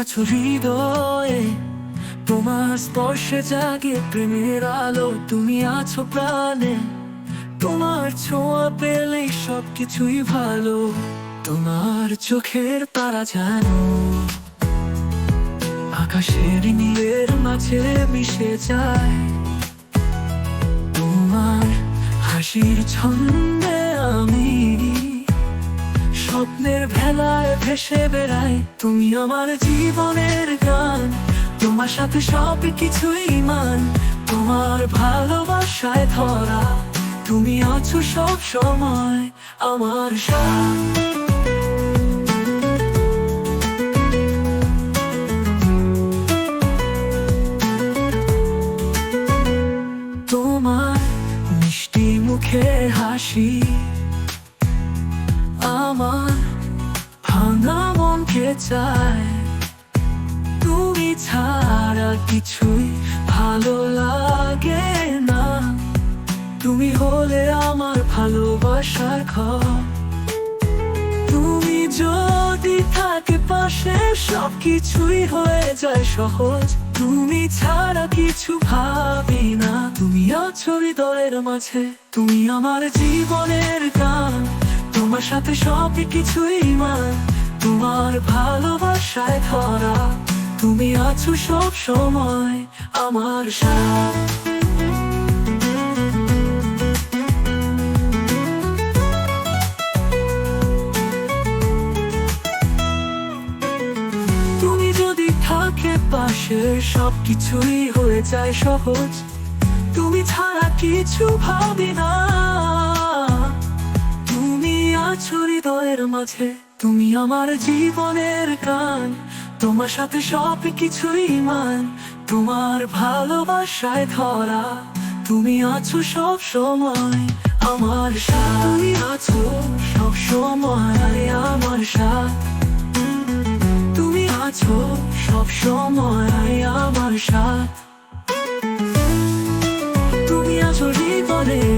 আছো হৃদয়ে। তোমার স্পর্শে জাগে প্রেমের আলো, তুমি আছো প্রাণে। তোমার ছোঁয়া পেলেই সব কিছুই ভালো। তোমার চোখের তারা জানো আকাশের নীলের মাঝে মিশে যায়। তোমার হাসির ছন্দে আমি স্বপ্নের ভেলায় ভেসে বেড়াই তুমি আমার জীবনের গান, তোমার সাথে সব কিছুই মান। তোমার ভালোবাসায় ধরা তুমি আছো সব সময় আমার তোমার মিষ্টি মুখে হাসি আমার ভাঙা মনকে চায় তুমি ছাড়া কিছুই ভালো লাগে না তুমি হলে আমার ভালোবাসার ঘর তুমি যদি থাকে পাশে সব কিছুই হয়ে যায় সহজ তুমি ছাড়া কিছু ভাবি না তুমি আছো হৃদয়ের মাঝে তুমি আমার জীবনের গান তোমার সাথে সব কিছুই মান তোমার ভালোবাসায় ধরা তুমি আছো সব সময় আমার সাথে। তুমি যদি থাকে পাশে সব কিছুই হয়ে যায় সহজ। তুমি ছাড়া কিছু ভাবি না। হৃদয়ের মাঝে, তুমি আমার জীবনের গান। তোমার সাথে সব কিছুই মান। তোমার ভালোবাসায় ধরা, তুমি আছো সব সময় আমার সাথে। তুমি আছো সব সময় আমার সাথে। তুমি আছো সব সময় আমার সাথ। তুমি আছো জীবনের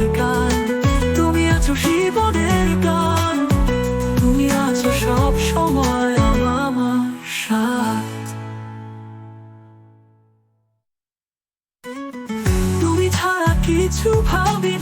তুমি তুমি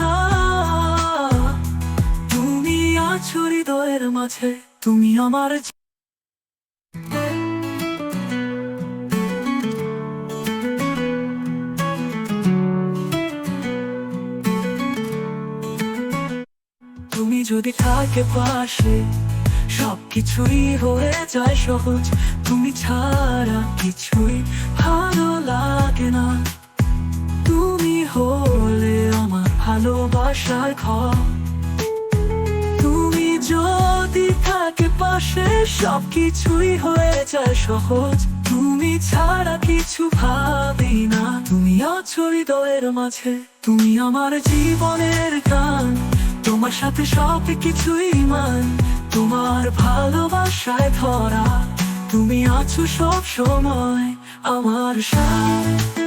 যদি থাকে পাশে, সবকিছুই হয়ে যায় সহজ। তুমি ছাড়া কিছুই ভালো লাগে না। তুমি আমার ভালোবাসার ঘর। তুমি যদি থাকে পাশে সব কিছুই হয়ে যায় সহজ। তুমি ছাড়া কিছু ভাবি না। তুমি আছো হৃদয়ের মাঝে। তুমি আমার জীবনের গান। তোমার সাথে সব কিছুই মান। তোমার ভালোবাসায় ধরা তুমি আছো সব সময় আমার সাথে।